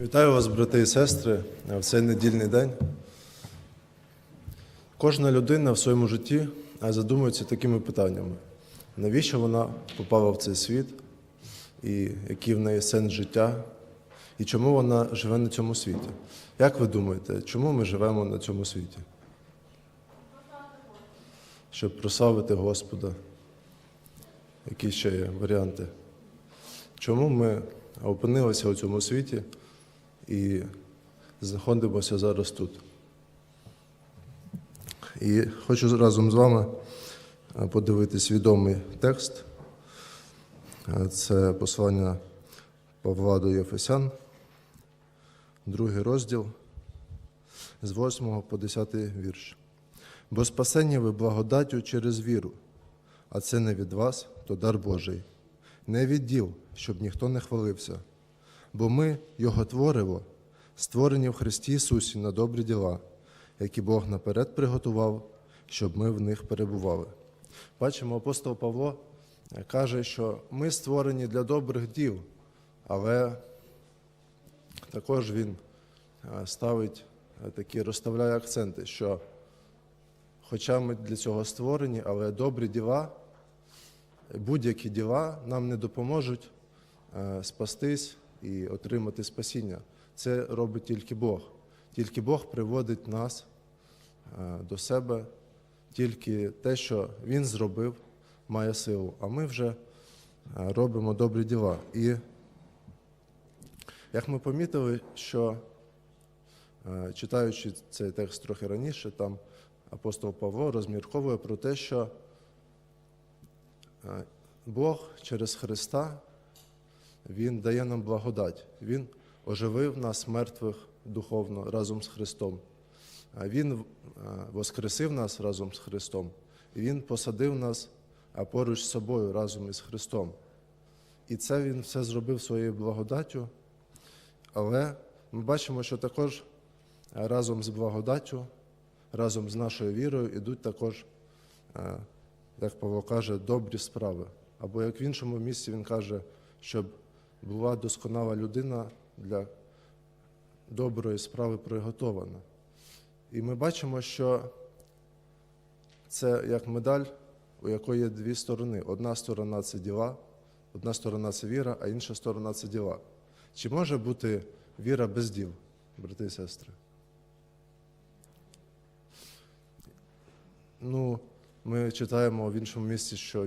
Вітаю вас, брати і сестри, в цей недільний день. Кожна людина в своєму житті задумується такими питаннями: навіщо вона попала в цей світ, і який в неї сенс життя, і чому вона живе на цьому світі? Як ви думаєте, чому ми живемо на цьому світі? Щоб прославити Господа. Які ще є варіанти? Чому ми опинилися у цьому світі і знаходимося зараз тут? І хочу разом з вами е, подивитись відомий текст. Е, Це послання Павла до Єфесян, другий розділ з 8 по 10 вірш. Бо спасення ви благодаттю через віру, а це не від вас, то дар Божий, не від діл, щоб ніхто не хвалився. Бо ми, Його твориво, створені в Христі Ісусі на добрі діла, які Бог наперед приготував, щоб ми в них перебували. Бачимо, апостол Павло е, каже, що ми створені для добрих діл, але також він е, ставить е, такі, розставляє акценти, що хоча ми для цього створені, але добрі діла, будь-які діла нам не допоможуть спастись і отримати спасіння. Це робить тільки Бог. Тільки Бог приводить нас е, до себе, тільки те, що Він зробив, має силу. А ми вже е, робимо добрі діла. І як ми помітили, що е, читаючи цей текст трохи раніше, там апостол Павло розмірковує про те, що Бог через Христа Він дає нам благодать. Він оживив нас мертвих духовно разом з Христом. Він е, воскресив нас разом з Христом. І Він посадив нас поруч з собою разом із Христом. І це Він все зробив своєю благодаттю. Але ми бачимо, що також разом з благодаттю, разом з нашою вірою йдуть також, е, як Павло каже, добрі справи. Або як в іншому місці він каже, щоб була досконала людина для доброї справи приготована. І ми бачимо, що це як медаль, у якої є дві сторони. Одна сторона це діла, одна сторона це віра, а інша сторона це діла. Чи може бути віра без діл, брати і сестри? Ну, ми читаємо в іншому місці, що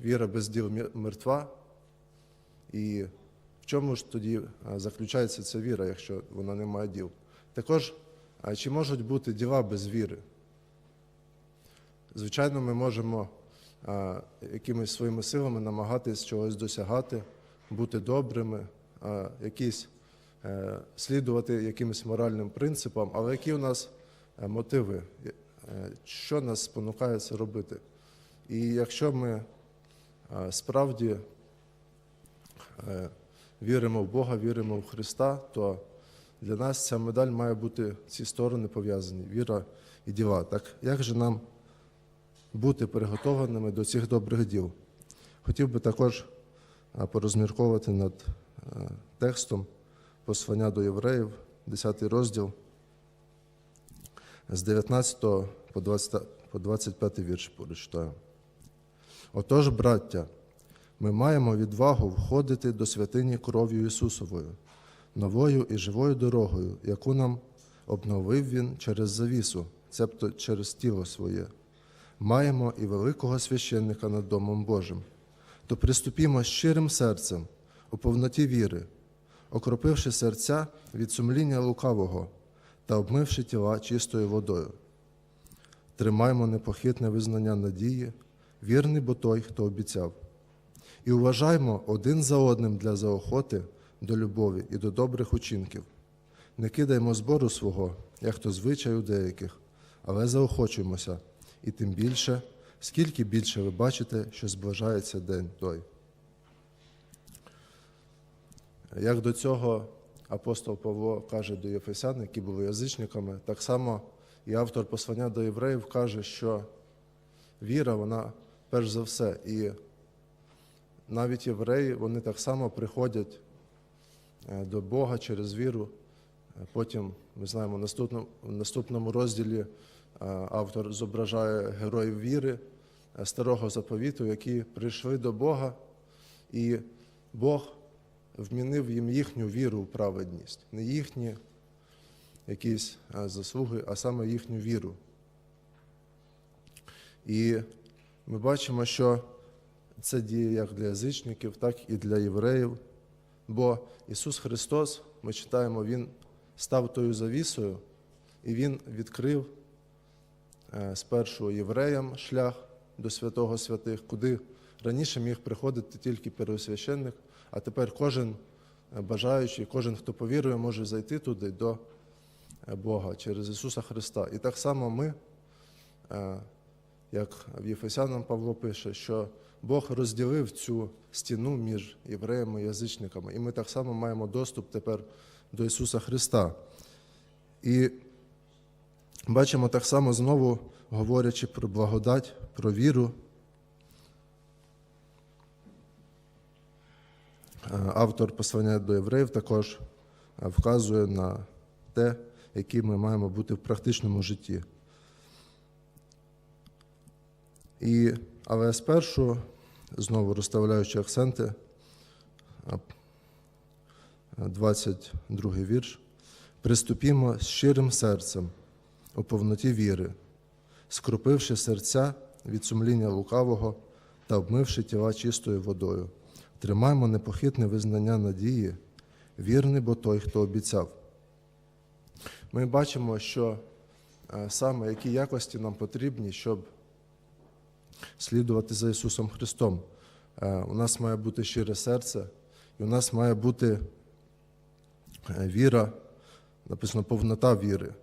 віра без, діл мертва. І в чому ж тоді заключається ця віра, якщо вона не має діл? Також, чи можуть бути діла без віри? Звичайно, ми можемо якимись своїми силами намагатись чогось досягати, бути добрими, якісь е, слідувати якимось моральним принципам, але які у нас е, мотиви, Е, що нас спонукає це робити? І якщо ми е, справді е, віримо в Бога, віримо в Христа, то для нас ця медаль має бути ці сторони пов'язані віра і діла. Так як же нам бути приготованими до цих добрих діл? Хотів би також е, порозмірковувати над е, текстом послання до євреїв, 10 розділ, з 19 по 20 по 25 вірш прочитаю. Отож, браття, ми маємо відвагу входити до святині кров'ю Ісусовою, новою і живою дорогою, яку нам обновив Він через завісу, цебто через тіло своє. Маємо і великого священника над Домом Божим. То приступімо щирим серцем у повноті віри, окропивши серця від сумління лукавого та обмивши тіла чистою водою. Тримаймо непохитне визнання надії, вірний бо той, хто обіцяв. І уважаймо один за одним для заохоти до любові і до добрих учинків. Не кидаймо збору свого, як то звичай у деяких, але заохочуємося, і тим більше, скільки більше ви бачите, що зближається день той. Як до цього апостол Павло каже до Єфесян, які були язичниками, так само і автор послання до євреїв каже, що віра, вона перш за все, і навіть євреї, вони так само приходять е, до Бога через віру. Е, Потім ми знаємо, в наступному, в наступному розділі е, автор зображає героїв віри старого заповіту, які прийшли до Бога, і Бог вмінив їм їхню віру в праведність, не їхні якісь заслуги, а саме їхню віру. І ми бачимо, що це діє як для язичників, так і для євреїв. Бо Ісус Христос, ми читаємо, Він став тою завісою, і Він відкрив е, спершу євреям шлях до святого святих, куди раніше міг приходити тільки первосвященник, а тепер кожен е, бажаючий, кожен, хто повірує, може зайти туди до е, Бога через Ісуса Христа. І так само ми, як в Єфесянам Павло пише, що Бог розділив цю стіну між євреями і язичниками, і ми так само маємо доступ тепер до Ісуса Христа. І бачимо так само знову, говорячи про благодать, про віру. Е, Автор послання до євреїв також вказує на те, які ми маємо бути в практичному житті. І, але спершу, знову розставляючи акценти, а, 22 вірш. Приступімо з щирим серцем у повноті віри, скрупивши серця від сумління лукавого та обмивши тіла чистою водою. Тримаймо непохитне визнання надії, вірний, бо той, хто обіцяв. Ми бачимо, що е, саме які якості нам потрібні, щоб слідувати за Ісусом Христом. Е, У нас має бути щире серце, і у нас має бути е, віра, написано повнота віри.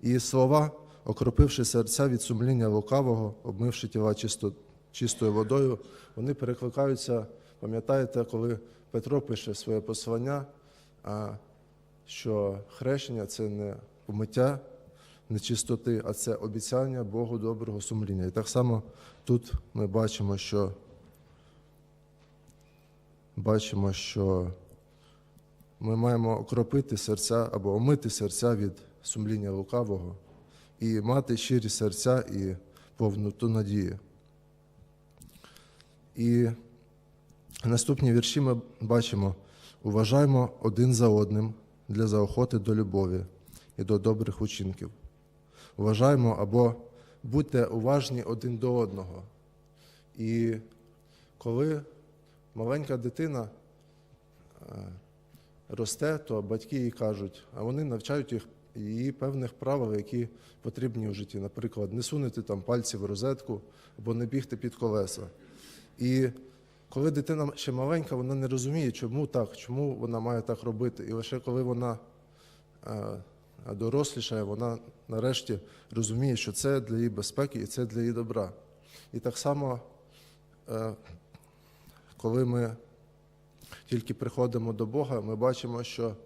І слова, окропивши серця від сумління лукавого, обмивши тіла чисто, чистою водою, вони перекликаються, пам'ятаєте, коли Петро пише своє послання, що хрещення це не помиття нечистоти, а це обіцяння Богу доброго сумління. І так само тут ми бачимо, що бачимо, що ми маємо окропити серця або омити серця від сумління лукавого і мати щирі серця і повноту надії. І наступні вірші ми бачимо: уважаймо один за одним для заохоти до любові і до добрих учинків. Уважаймо або будьте уважні один до одного. І коли маленька дитина е, росте, то батьки їй кажуть, а вони навчають їх її певних правил, які потрібні в житті. Наприклад, не сунути там пальці в розетку або не бігти під колеса. І коли дитина ще маленька, вона не розуміє, чому так, чому вона має так робити. І лише коли вона е, дорослішає, вона нарешті розуміє, що це для її безпеки і це для її добра. І так само, е, коли ми тільки приходимо до Бога, ми бачимо, що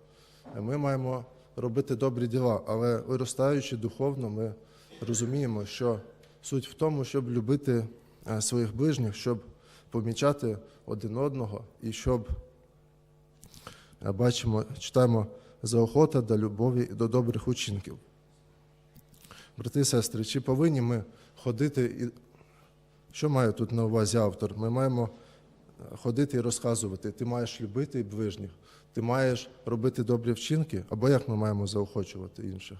ми маємо робити добрі діла, але виростаючи духовно, ми розуміємо, що суть в тому, щоб любити е, своїх ближніх, щоб помічати один одного і щоб е, бачимо, читаємо заохота до любові і до добрих учинків. Брати і сестри, чи повинні ми ходити і що має тут на увазі автор? Ми маємо е, ходити і розказувати. Ти маєш любити ближніх, ти маєш робити добрі вчинки, або як ми маємо заохочувати інших?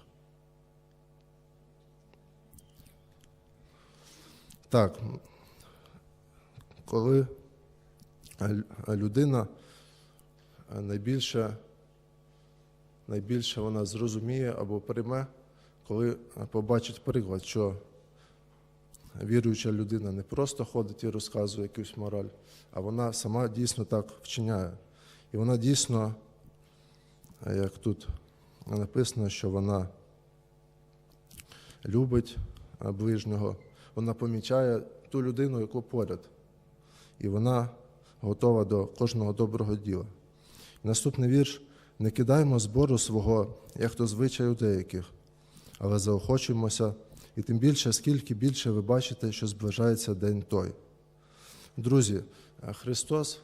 Так, коли людина е, найбільше, найбільше вона зрозуміє або прийме, коли побачить приклад, що віруюча людина не просто ходить і розказує якусь мораль, а вона сама дійсно так вчиняє. І вона дійсно, як тут написано, що вона любить ближнього, вона помічає ту людину, яку поряд, і вона готова до кожного доброго діла. Наступний вірш: не кидаємо збору свого, як то звичай у деяких, але заохочуємося, і тим більше, скільки більше ви бачите, що зближається день той. Друзі, е, Христос,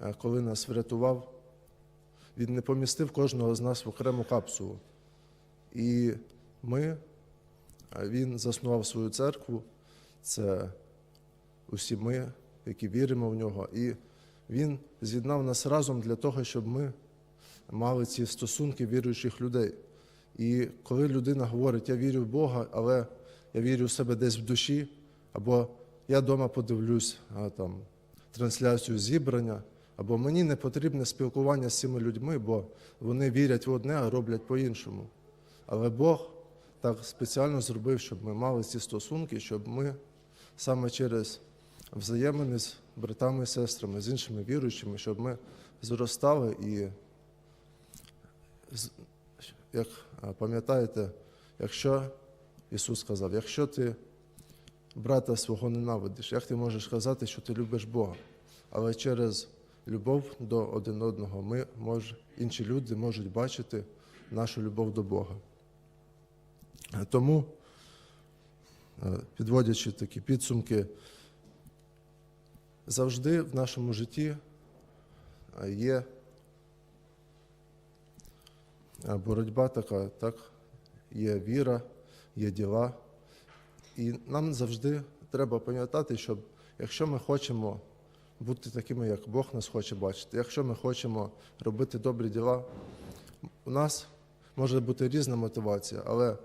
е, коли нас врятував, Він не помістив кожного з нас в окрему капсулу. І ми, він заснував свою церкву, це усі ми, які віримо в нього. І він з'єднав нас разом для того, щоб ми мали ці стосунки віруючих людей. І коли людина говорить, я вірю в Бога, але я вірю в себе десь в душі, або я вдома подивлюсь а, там, трансляцію зібрання, або мені не потрібне спілкування з цими людьми, бо вони вірять в одне, а роблять по-іншому. Але Бог так спеціально зробив, щоб ми мали ці стосунки, щоб ми саме через взаємини з братами і сестрами, з іншими віруючими, щоб ми зростали і, як пам'ятаєте, якщо Ісус сказав, якщо ти брата свого ненавидиш, як ти можеш сказати, що ти любиш Бога? Але через любов до один одного ми мож, інші люди можуть бачити нашу любов до Бога. Е, Тому, е, підводячи такі підсумки, завжди в нашому житті е, є е, боротьба така, так? є віра, є діла. І нам завжди треба пам'ятати, що якщо ми хочемо бути такими, як Бог нас хоче бачити, якщо ми хочемо робити добрі діла, у нас може бути різна мотивація, але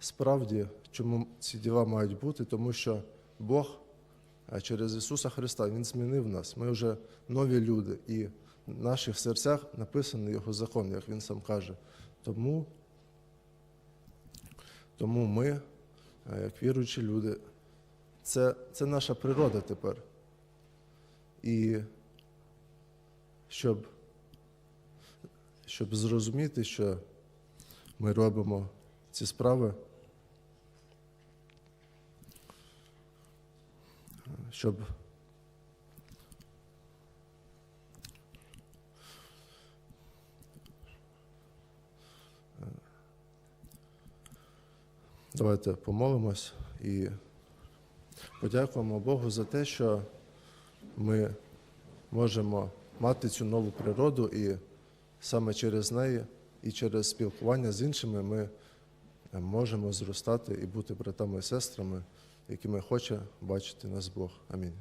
справді, чому ці діла мають бути, тому що Бог через Ісуса Христа Він змінив нас. Ми вже нові люди, і наших серцях написаний Його закон, як Він сам каже. Тому, тому ми, як віруючі люди, це, це наша природа тепер. І щоб, щоб зрозуміти, що ми робимо ці справи, щоб Давайте помолимось і подякуємо Богу за те, що ми можемо мати цю нову природу, і саме через неї і через спілкування з іншими ми можемо зростати і бути братами і сестрами, якими хоче бачити нас Бог. Амінь.